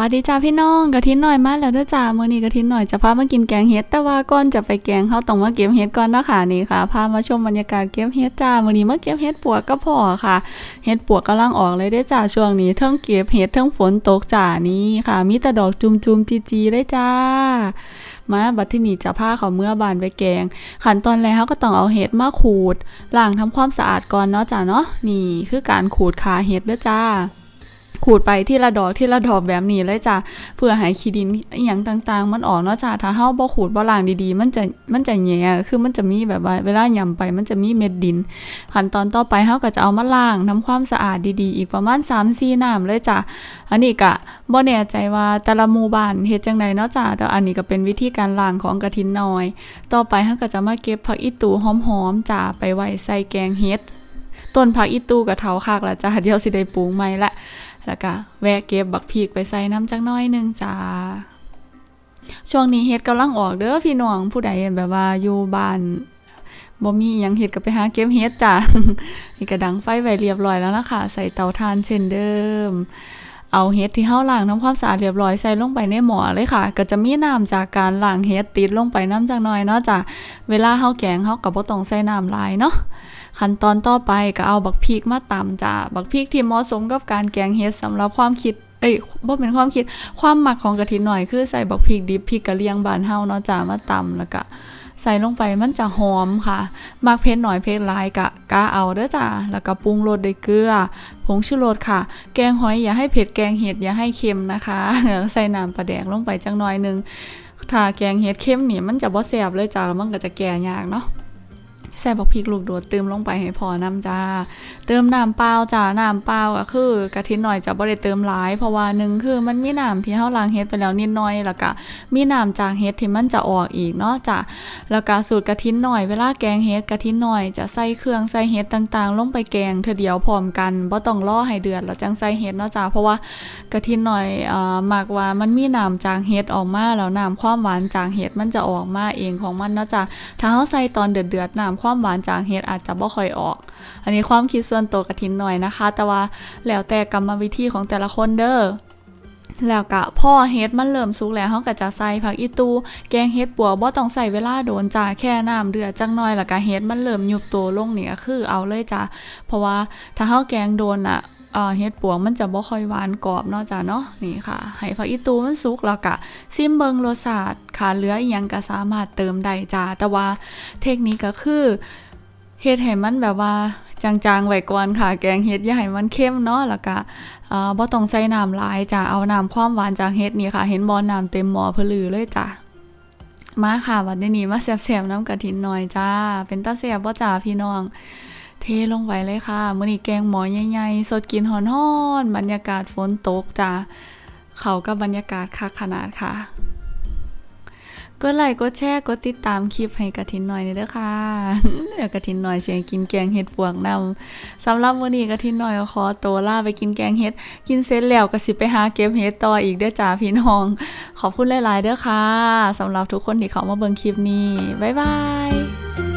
สวัสดีจ้าพี่น้องกะทินหน่อยมาแล้วด้อจ้ามื้อนี้กะทินหน่อยจะพามากินแกงเห็ดแต่ว่าก่อนจะไปแกงเขาต้องมาเก็บเห็ดก่อนเนาะค่ะนี่ค่ะพามาชมบรรยากาศเก็บเห็ดจ้ามื้อนี้มาเก็บเห็ดปวกก็พอค่ะเห็ดปวกกำลังออกเลยด้อจ้าช่วงนี้เทั้งเก็บเห็ดเทั้งฝนตกจ้านี่ค่ะ มีแต่ดอกจุมๆจีๆเลยจ้ามาบัดที่นี่จะพาเขาเมื่อบานไปแกง ขั้นตอนแรกเขาก็ต้องเอาเห็ดมาขูดล้างทำความสะอาดก่อนเนาะจ้าเนาะนี่คือการขูดขาเห็ดเด้อจ้า ขูดไปที่ละดอกที่ละดอกแบบนี้เลยจ้ะเพื่อให้ขี้ดินอหย่างต่างๆ มันออกเนาะจ้ะถ้าเฮาบ่ขูดบ่ล้างดีๆ มันจะมันจะแย่คือมันจะมีแบบว่าเวลาย่ำไปมันจะมีเม็ดดินขั้นตอนต่อไปเฮาก็จะเอามาล้างทำความสะอาดดีๆ อีกประมาณ3-4น้ำเลยจ้ะอันนี้ก็บ่แน่ใจว่าแต่ละหมู่บ้านเฮ็ดจังไดเนาะจ้ะแต่อันนี้ก็เป็นวิธีการล้างของกระทินน้อย ต่อไปเฮาก็จะมาเก็บผักอีตูหอมๆจ้ะไปไว้ใส่แกงเฮ็ด ต้นผักอีตูกับเถาคักละจ้ะเดี๋ยวสิได้ปลูกใหม่ละแล้วก็แวะเก็บบักพีกไปใส่น้ำจักน้อยหนึงจ้าช่วงนี้เฮ็ดกำลังออกเด้อพี่น้องผู้ใดแบบว่าอยู่บ้านบ่มียังเฮ็ดก็ไปหาเก็บเฮ็ดจ้านี่ก็ดังไฟไว้เรียบร้อยแล้วนะคะใส่เตาถ่านเช่นเดิม เอาเฮ็ดที่เฮาล้างทำความสะอาดเรียบร้อยใส่ลงไปในหม้อเลยค่ะ ก็จะมีน้ำจากการล้างเฮ็ดติดลงไปน้ำจักน่อยเนาะจ้ะเวลาเฮาแกงเฮาก็บ่ต้องใส่น้ำหลายเนาะ ขั้นตอนต่อไปก็เอาบักพริกมาตำจ้ะบักพริกที่เหมาะสมกับการแกงเฮ็ดสำหรับความคิดเอ้ยบ่เป็นความคิดความหมักของกะทิหน่อยคือใส่บักพริกดิบพริกกะเหรี่ยงบ้านเฮาเนาะจ้ะมาตำแล้วก็ใส่ลงไปมันจะหอมค่ะมักเผ็ดหน่อยเผ็ดหลายกะกะเอาเด้อจ้ะแล้วก็ปรุงรสด้วยเกลือ ผงชูรสค่ะ แกงหอยอย่าให้เผ็ดแกงเห็ดอย่าให้เค็มนะคะ ใส่น้ำปลาแดกลงไปจังหน่อยนึงถ้าแกงเห็ดเค็มนี่มันจะบ่แซ่บเลยจ้ะแล้วมันก็จะแก่ยากเนาะ ใส่บักพริกลูกโดดเติมลงไปให้พอน้ำจ้า เติมน้ำเปล่าจ้า น้ำเปล่าก็คือกะทิหน่อยจะบ่ได้เติมหลาย เพราะว่าหนึ่งคือมันมีน้ำที่เฮาล้างเฮ็ดไปแล้วนิดหน่อย แล้วก็มีน้ำจากเฮ็ดที่มันจะออกอีกเนาะจ้ะแล้วก็สูตรกะทิหน่อยเวลาแกงเฮ็ดกะทิหน่อยจะใส่เครื่องใส่เฮ็ดต่างๆ ลงไปแกงเทอเดียวพร้อมกันบ่ต้องรอให้เดือดแล้วจังใส่เฮ็ดเนาะจ้ะเพราะว่ากะทิหน่อยอ่อมักว่ามันมีน้ำจากเฮ็ดออกมาแล้วน้ำความหวานจากเฮ็ดมันจะออกมาเองของมันเนาะจ้ะถ้าเขาใส่ตอนเดือดๆน้ำความความหวานจากเฮ็ดอาจจะบ่ค่อยออก อันนี้ความคิดส่วนตัวกระทินหน่อยนะคะ แต่ว่าแล้วแต่กรรมวิธีของแต่ละคนเด้อแล้วก็พ่อเฮ็ดมันเริ่มสุกแล้วเขาก็จะใส่ผักอีตู แกงเฮ็ดปัวบ่ต้องใส่เวลาโดนจ้าแค่น้ำเดือดจังหน่อยแล้วก็เฮ็ดมันเริ่มยุบตัวลงนี่ก็คือเอาเลยจ้าเพราะว่าถ้าเฮาแกงโดนอะ เฮ็ดปวงมันจะบ่ค่อยหวานกรอบเนาะจ้าเนาะนี่ค่ะให้ผักอีตูมันสุกแล้วก็ซิมเบิงรสชาติขาเหลืออีหยังก็สามารถเติมได้จ้าแต่ว่าเทคนิคก็คือเฮ็ดให้มันแบบว่าจางๆไว้ก่อนค่ะ แกงเฮ็ดอย่าให้มันเข้มเนาะแล้วก็เอ่อบ่ต้องใส่น้ำลายจ้ะเอาน้ำความหวานจากเฮ็ดนี่ค่ะ เห็นบ่น้ำเต็มหม้อเพลือเลยจ้ะมาค่ะวันนี้มาแซ่บๆน้ำกะทิหน่อยจ้า เป็นตาแซ่บบ่จ้าพี่น้อง ลงไปเลยค่ะมื้อนี้แกงหมอใหญ่ๆ สดกินฮ้อนๆบรรยากาศฝนตกจ้าเขากับบรรยากาศคักขนาดค่ะกดไลค์กดแชร์กดติดตามคลิปให้กะทินหน่อยนี่เด้อค่ะเดี๋ยวกะทินหน่อยเสียงกินแกงเห็ดฟวงนำสำหรับวันนี้กะทินหน่อยขอตัวลาไปกินแกงเห็ด กินเสร็จแล้วก็สิไปหาเก็บเห็ดต่ออีกเด้อจ้าพี่น้อง ขอบคุณหลาย ๆ เด้อค่ะสำหรับทุกคนที่เข้ามาเบิ่งคลิปนี้ บ๊ายบาย